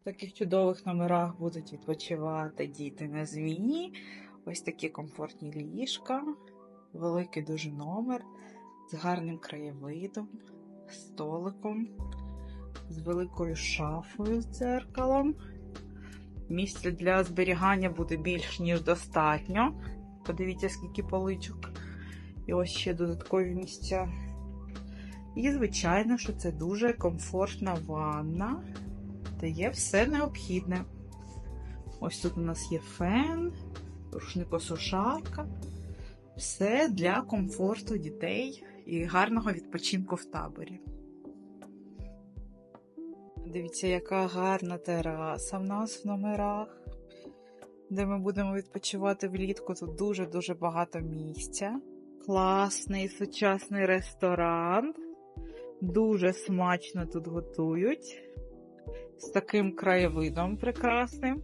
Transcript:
В таких чудових номерах будуть відпочивати діти на зміні. Ось такі комфортні ліжка, великий дуже номер з гарним краєвидом, столиком, з великою шафою з дзеркалом. Місця для зберігання буде більш ніж достатньо. Подивіться, скільки поличок. І ось ще додаткові місця. І, звичайно, що це дуже комфортна ванна, де є все необхідне. Ось тут у нас є фен, рушникосушарка. Все для комфорту дітей і гарного відпочинку в таборі. Дивіться, яка гарна тераса в нас в номерах, де ми будемо відпочивати влітку. Тут дуже-дуже багато місця. Класний сучасний ресторан. Дуже смачно тут готують. З таким краєвидом прекрасним.